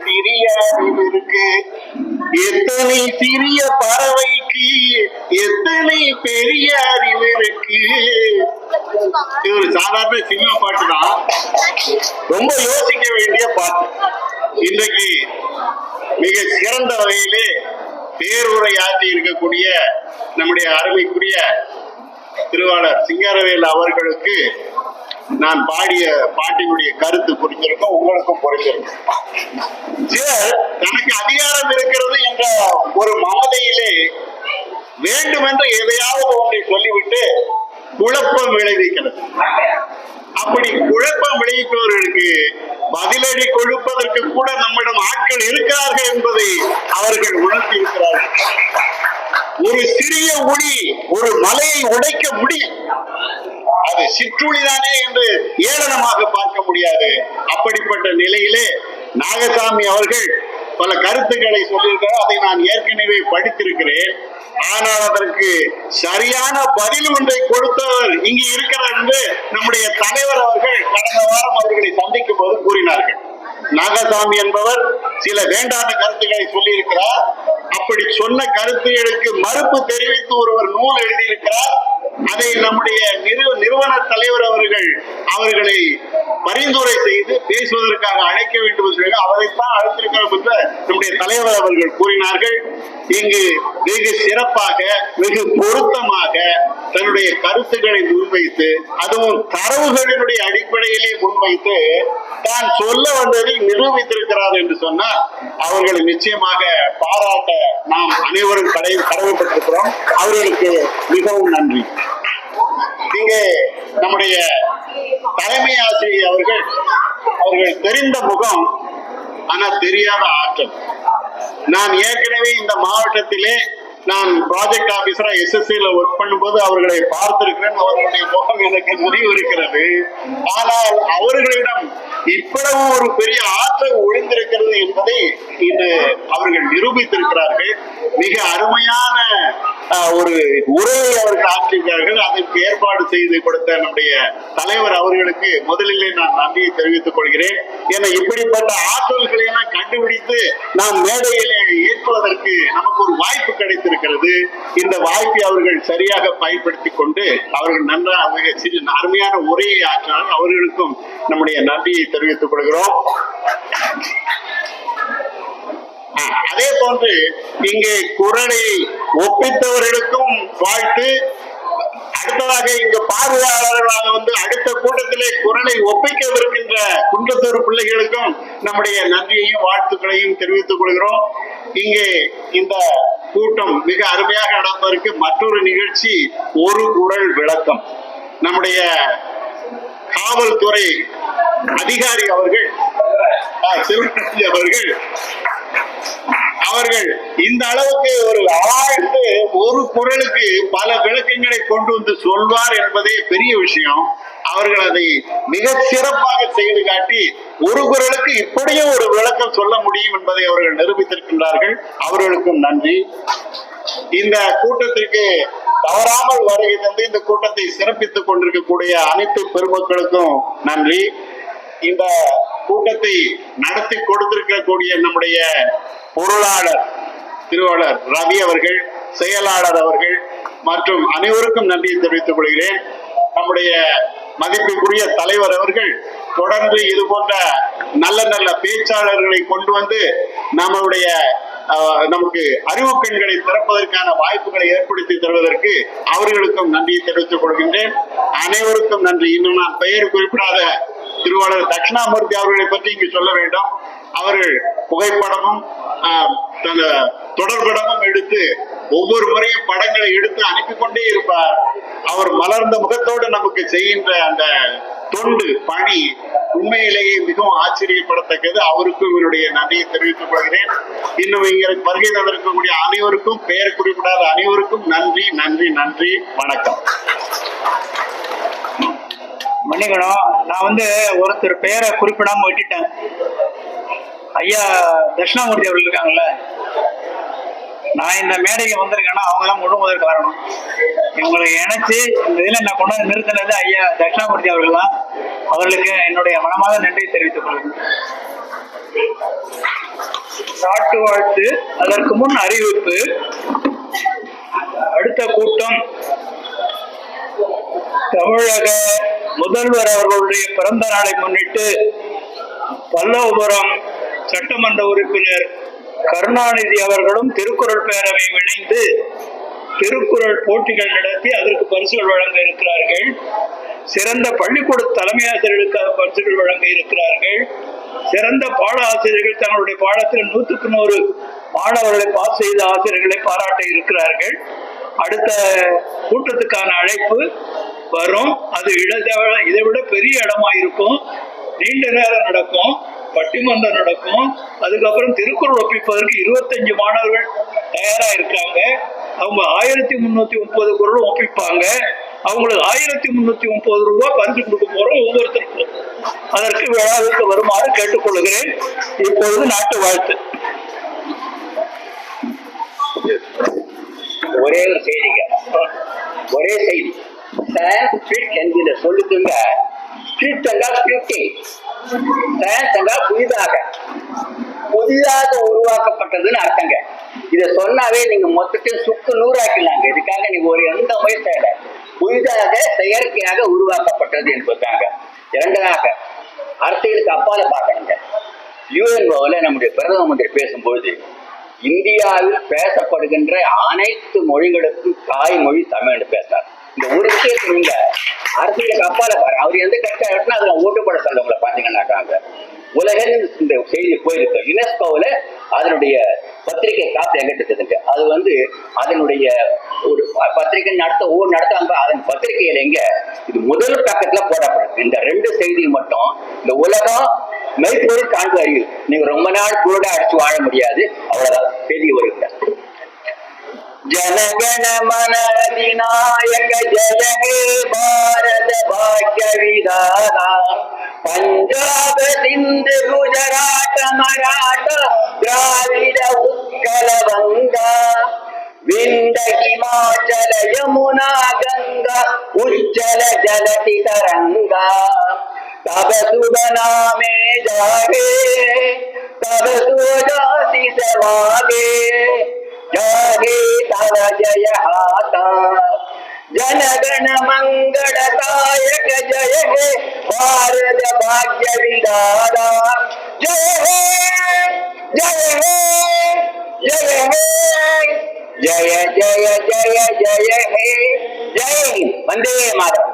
சிறிய அளவிற்கு எத்தனை சிறிய பறவைக்கு எத்தனை பெரிய அறிவு இருக்கு இது ஒரு சாதாரண சினிமா பாட்டு தான். ரொம்ப யோசிக்க வேண்டிய பாட்டு. இன்றைக்கு மிக சிறந்த வகையிலே பேருரை ஆற்றி இருக்கக்கூடிய நம்முடைய அருமைக்குரிய திருவாளர் சிங்காரவேல் அவர்களுக்கு நான் பாடிய பாட்டினுடைய கருத்து புரிஞ்சிருக்கும் உங்களுக்கும் புரிஞ்சிருக்கும் சிலர் தனக்கு அதிகாரம் இருக்கிறது என்ற ஒரு மமதையிலே வேண்டுமென்று எதையாவது ஒன்றை சொல்லிவிட்டு குழப்பம் விளைவிக்கிறது. அப்படி குழப்பம் விளைவிப்பவர்களுக்கு பதிலடி கொடுப்பதற்கு கூட நம்மிடம் ஆட்கள் இருக்கிறார்கள் என்பதை அவர்கள் உணர்த்தி இருக்கிறார்கள் ஒரு சிறிய ஒளி ஒரு மலையை உடைக்க முடியும். அது சிற்றுளிதானே என்று ஏளனமாக பார்க்க முடியாது. அப்படிப்பட்ட நிலையிலே நாகசாமி அவர்கள் பல கருத்துக்களை சொல்லியிருக்கிறார். அதை நான் ஏற்கனவே படித்திருக்கிறேன். ஆனால் அதற்கு சரியான பதில் ஒன்றை கொடுத்தவர் இங்கு இருக்கிறார் என்று நம்முடைய தலைவர் அவர்கள் கடந்த வாரம் அவர்களை சந்திக்கும் போது கூறினார்கள். நாகசாமி என்பவர் சில வேண்டாத கருத்துக்களை சொல்லியிருக்கிறார். அப்படி சொன்ன கருத்துகளுக்கு மறுப்பு தெரிவித்து ஒருவர் நூல் எழுதியிருக்கிறார். அதை நம்முடைய நிறு நிறுவன தலைவர் அவர்கள் அவர்களை பரிந்துரை செய்து பேசுவதற்காக அழைக்க வேண்டும் என்று அவரைத்தான் அழைத்திருக்கிறோம் என்று நம்முடைய தலைவர் அவர்கள் கூறினார்கள். இங்கு வெகு சிறப்பாக வெகு பொருத்தமாக தன்னுடைய கருத்துக்களை முன்வைத்து அதுவும் தரவுகளினுடைய அடிப்படையிலே முன்வைத்து தான் சொல்ல வந்ததை நிரூபித்திருக்கிறார் என்று சொன்னால் அவர்களை நிச்சயமாக பாராட்ட நாம் அனைவரும் கடை கடமைப்பட்டிருக்கிறோம். அவர்களுக்கு மிகவும் நன்றி. இங்கே நம்முடைய தலைமை ஆசிரியர் அவர்கள் அவர்கள் தெரிந்த முகம் ஆனா தெரியாத ஆற்றல். நான் ஏற்கனவே இந்த மாவட்டத்திலே நான் ப்ராஜெக்ட் ஆபீசரா எஸ்எஸ்சியில ஒர்க் பண்ணும்போது அவர்களை பார்த்திருக்கிறேன். அவர்களுடைய முகம் எனக்கு நினைவு இருக்கிறது. ஆனால் அவர்களிடம் இவ்வளவு ஒரு பெரிய ஆற்றல் என்பதை இன்று அவர்கள் நிரூபித்திருக்கிறார்கள். மிக அருமையான ஒரு உரையை அவர்கள் ஆற்றியிருக்கிறார்கள் அதற்கு ஏற்பாடு செய்து கொடுத்த நம்முடைய தலைவர் அவர்களுக்கு முதலிலே நான் நன்றியை தெரிவித்துக் கொள்கிறேன். என இப்படிப்பட்ட ஆற்றல்களை எல்லாம் கண்டுபிடித்து நாம் மேடையிலே ஏற்றுவதற்கு நமக்கு ஒரு வாய்ப்பு கிடைத்திருக்கிறது. இந்த வாய்ப்பை அவர்கள் சரியாக பயன்படுத்தி கொண்டு அவர்கள் நன்றாக மிக சிறு அருமையான உரையை ஆற்றினார்கள். அவர்களுக்கும் நம்முடைய நன்றியை தெரிவித்துக் கொள்கிறோம். ஆஹ், போன்று இங்கே குரலை ஒப்பித்தவர்களுக்கும் வாழ்த்து. அடுத்ததாக இங்கு பார்வையாளர்களாக வந்து அடுத்த கூட்டத்திலே குரலை ஒப்பிக்கவிருக்கின்ற குன்றத்தூர் பிள்ளைகளுக்கும் நம்முடைய நன்றியையும் வாழ்த்துக்களையும் தெரிவித்துக் கொள்கிறோம். இங்கே இந்த கூட்டம் மிக அருமையாக நடப்பதற்கு மற்றொரு நிகழ்ச்சி ஒரு குரல் விளக்கம். நம்முடைய காவல்துறை அதிகாரி அவர்கள் அவர்கள் அவர்கள் இந்த அளவுக்கு ஒரு ஆழ்ந்து ஒரு குரலுக்கு பல விளக்கங்களை கொண்டு வந்து சொல்வார் என்பதே பெரிய விஷயம். அவர்கள் அதை மிக சிறப்பாக செய்து காட்டி ஒரு குரலுக்கு இப்படியும் ஒரு விளக்கம் சொல்ல முடியும் என்பதை அவர்கள் நிரூபித்திருக்கின்றார்கள். அவர்களுக்கும் நன்றி. இந்த கூட்டத்திற்கு தவறாமல் வருகை தந்து இந்த கூட்டத்தை சிறப்பித்துக் கொண்டிருக்கக்கூடிய அனைத்து பெருமக்களுக்கும் நன்றி. இந்த கூட்டத்தை நடத்தி கொடுத்திருக்கக்கூடிய நம்முடைய பொருளாளர் திருவாளர் ரவி அவர்கள் செயலாளர் அவர்கள் மற்றும் அனைவருக்கும் நன்றியை தெரிவித்துக் கொள்கிறேன். நம்முடைய மதிப்புக்குரிய தலைவர் அவர்கள் தொடர்ந்து இது போன்ற நல்ல நல்ல பேச்சாளர்களை கொண்டு வந்து நம்மளுடைய நமக்கு அறிவு கண்களை திறப்பதற்கான வாய்ப்புகளை ஏற்படுத்தி தருவதற்கு அவர்களுக்கும் நன்றியை தெரிவித்துக் கொள்கின்றேன். அனைவருக்கும் நன்றி. இன்னும் நான் பெயர் குறிப்பிடாத திருவாளர் தட்சிணாமூர்த்தி அவர்களை பற்றி இங்கு சொல்ல வேண்டும். அவர்கள் புகைப்படமும் ஆஹ், தொடர்படமும் எடுத்து ஒவ்வொரு முறையும் படங்களை எடுத்து அனுப்பி கொண்டே இருப்பார். அவர் மலர்ந்த முகத்தோடு நமக்கு செய்கின்ற அந்த தொண்டு பணி உண்மையிலேயே மிகவும் ஆச்சரியப்படத்தக்கது. அவருக்கும் இவருடைய நன்றியை தெரிவித்துக் கொள்கிறேன். இன்னும் இங்கே வருகை தந்திருக்கக்கூடிய அனைவருக்கும் பெயர் குறிப்பிடாத அனைவருக்கும் நன்றி நன்றி நன்றி வணக்கம். மன்னிக்கணும். நான் வந்து ஒருத்தர் பெயரை குறிப்பிடாம விட்டுட்டேன். ஐயா தட்சிணாமூர்த்தி அவர்கள் இருக்காங்கல்ல? நான் இந்த மேடைக்கு வந்திருக்கேன்னா அவங்க முழு முதல் காரணம். இவங்களுக்கு இணைச்சு இந்த இதில் நான் கொண்டாந்து நிறுத்தினது ஐயா தட்சிணாமூர்த்தி அவர்கள் தான். அவர்களுக்கு என்னுடைய மனமாக நன்றி தெரிவித்துக் கொள்கிறேன். நாட்டு வாழ்த்து அதற்கு முன் அறிவிப்பு. அடுத்த கூட்டம் தமிழக முதல்வர் அவர்களுடைய பிறந்த நாளை முன்னிட்டு பல்லவபுரம் சட்டமன்ற உறுப்பினர் கருணாநிதி அவர்களும் திருக்குறள் பேரவை இணைந்து திருக்குறள் போட்டிகள் நடத்தி அதற்கு பரிசுகள் வழங்க இருக்கிறார்கள். சிறந்த பள்ளிக்கூட தலைமை ஆசிரியர்களுக்கு பரிசுகள் வழங்க இருக்கிறார்கள். சிறந்த பாட ஆசிரியர்கள் தங்களுடைய பாடத்தில் நூற்றுக்கு நூறு மாணவர்களை பாஸ் செய்த ஆசிரியர்களை பாராட்ட இருக்கிறார்கள். அடுத்த கூட்டத்துக்கான அழைப்பு வரும். அது இட இதை விட பெரிய இடமா இருக்கும். நீண்ட நேரம் நடக்கும். பட்டிமன்றம் நடக்கும். அதுக்கப்புறம் திருக்குறள் ஒப்பிப்பதற்கு இருபத்தஞ்சு மாணவர்கள் தயாரா இருக்காங்க அவங்க ஆயிரத்தி முன்னூத்தி முப்பது குரல் ஒப்பிப்பாங்க. அவங்களுக்கு ஆயிரத்தி முன்னூத்தி முப்பது ரூபாய் பரிசு கொடுக்க போறோம் ஒவ்வொருத்தருக்கும். அதற்கு விழாவிற்கு வருமாறு கேட்டுக்கொள்கிறேன். இப்பொழுது நாட்டு வாழ்த்து. ஒரே ஒரு செய்திங்க. ஒரே செய்தி. சான்ஸ்கிரிட் என்கிற சொல்லுக்குங்க ஸ்கிரிப்ட் என்றால் ஸ்கிரிப்டிங் சயின்ஸ் என்றால் புதிதாக. புதிதாக உருவாக்கப்பட்டதுன்னு அர்த்தங்க. இதை சொன்னாவே நீங்க மொத்தத்தையும் சுக்கு நூறாக்கலாங்க இதுக்காக நீங்க ஒரு எந்த முயற்சியில புதிதாக செயற்கையாக உருவாக்கப்பட்டது என்பதாங்க இரண்டாக அரசியலுக்கு அப்பால பார்க்கணுங்க. யூஎன்ஓவில் நம்முடைய பிரதம மந்திரி பேசும்போது இந்தியாவில் பேசப்படுகின்ற அனைத்து மொழிகளுக்கும் தாய்மொழி தமிழ்னு பேசுறாரு. இந்த ஒரு விஷயத்துல நீங்க அரசியலுக்கு அப்பால பாரு அவர் எந்த கட்சி ஆகட்டும் அதுல ஓட்டுப்பட சொல்றவங்களை பாத்தீங்கன்னாக்காங்க. உலகில் இந்த செய்தி போயிருக்கு. யுனெஸ்கோவில் அதனுடைய பத்திரிகை காப்பு எங்கிட்ட இருக்குதுங்க அது வந்து அதனுடைய ஒரு பத்திரிகை நடத்த ஊர் நடத்தாங்க அதன் பத்திரிகையில எங்க? இது முதல் பக்கத்துல போடப்படுது இந்த ரெண்டு செய்தி மட்டும் இந்த உலகம் மெய்ப்பொருள் காண்பு அறிவு. நீங்க ரொம்ப நாள் குருடா அடிச்சு வாழ முடியாது. அவ்வளவுதான். செய்தி வருகிறார் जनगण मन विनायक जय हे भारत भाग्य विधाता पंजाब सिंध गुजरात मराठा द्राविड उत्कल बंगा विंद हिमाचल यमुना गंगा उज्जल जलति तरंगा तब शुभ नामे जागे तब सुजाति समागे जय हाता जनगण मंगलदायक जय हे भारत भाग्य विदारा जय हे जय हे जय हे जय जय जय जय हे जय वंदे मातरम